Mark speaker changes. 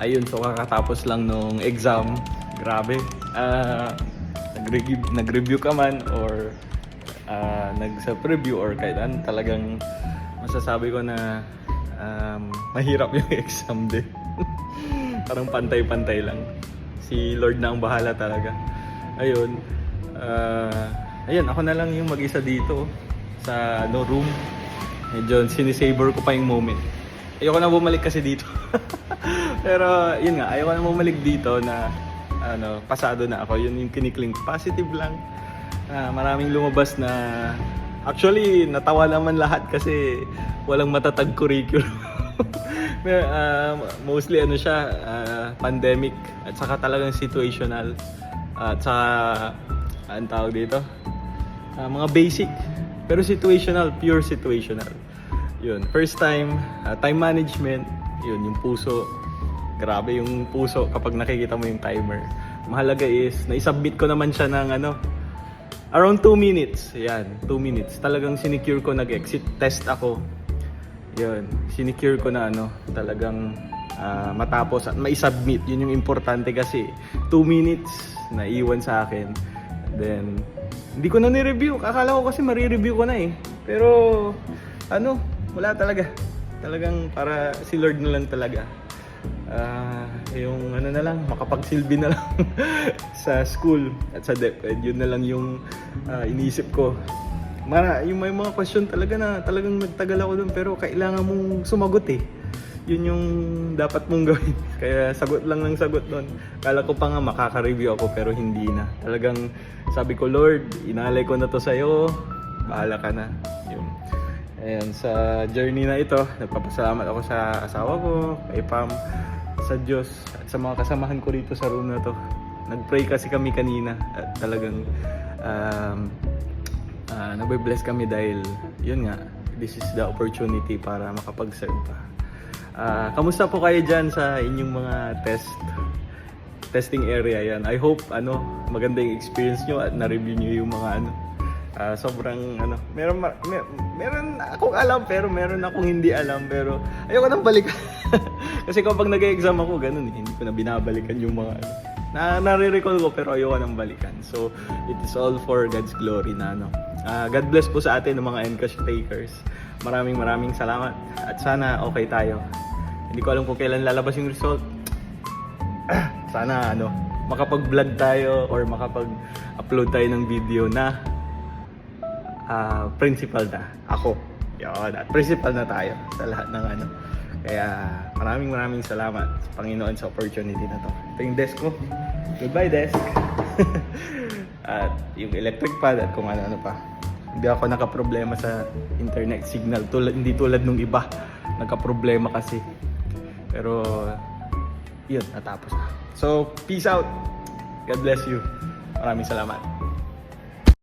Speaker 1: Ayun, so kakatapos lang nung exam. Grabe. Ah, nag-review, nag-review ka man or ah, nag-preview or kahit ano, talagang masasabi ko na um, mahirap yung exam din. Parang pantay-pantay lang. Si Lord na ang bahala talaga. Ayun. ah, ayun, ako na lang yung mag-isa dito sa no room. Medyo sinisavor ko pa yung moment. Ayoko na bumalik kasi dito. Pero yun nga, ayoko na bumalik dito na ano, pasado na ako. Yun yung kinikling positive lang. Ah, maraming lumabas na actually natawa naman lahat kasi walang matatag curriculum. Ah, mostly ano siya, ah, pandemic at saka talagang situational. At saka, anong tawag dito? Ah, mga basic. Pero situational, pure situational. Yun, first time, ah, time management, yun, yung puso. Grabe yung puso kapag nakikita mo yung timer. Mahalaga is, na-submit ko naman siya ng ano, around 2 minutes. Yan, 2 minutes. Talagang sinecure ko, nag-exit test ako. Yun, sinecure ko na ano, talagang ah, matapos at mai-submit. Yun yung importante kasi 2 minutes na iwan sa akin. Then, hindi ko na ni-review. Akala ko kasi mari-review ko na eh. Pero, ano, wala talaga. Talagang para si Lord na lang talaga. Ah, yung ano na lang, makapagsilbi na lang sa school at sa DepEd. Yun na lang yung ah, iniisip ko. Mara, yung may mga question talaga na talagang nagtagal ako doon pero kailangan mong sumagot eh. Yun yung dapat mong gawin. Kaya sagot lang ng sagot doon. Kala ko pa nga makaka-review ako pero hindi na. Talagang sabi ko, Lord, inalay ko na to sa'yo. Bahala ka na. Yun. Ayan, sa journey na ito, nagpapasalamat ako sa asawa ko, kay Pam, sa Diyos, at sa mga kasamahan ko rito sa room na to. Nag-pray kasi kami kanina at talagang um, uh, nabe-bless kami dahil yun nga, this is the opportunity para makapag-serve pa. Ah, kamusta po kayo dyan sa inyong mga test testing area yan. I hope ano maganda yung experience nyo at na-review nyo yung mga ano ah, sobrang ano meron ma- mer- meron akong alam pero meron akong hindi alam pero ayoko nang balikan. Kasi kapag nag-exam ako ganun eh, hindi ko na binabalikan yung mga ano. Na nare-recall ko pero ayoko nang balikan. So it is all for God's glory na ano. Ah, God bless po sa atin ng mga Encash takers. Maraming maraming salamat at sana okay tayo. Hindi ko alam kung kailan lalabas yung result sana ano makapag-vlog tayo or makapag-upload tayo ng video na ah, principal na ako. Yun, at principal na tayo sa lahat ng ano. Kaya maraming maraming salamat sa Panginoon sa opportunity na to. Ito yung desk ko. Goodbye desk. at yung electric pad at kung ano-ano pa. Hindi ako nakaproblema sa internet signal. Tulad, hindi tulad nung iba. Nagka-problema kasi. Pero yun, natapos na. So, peace out. God bless you. Maraming salamat.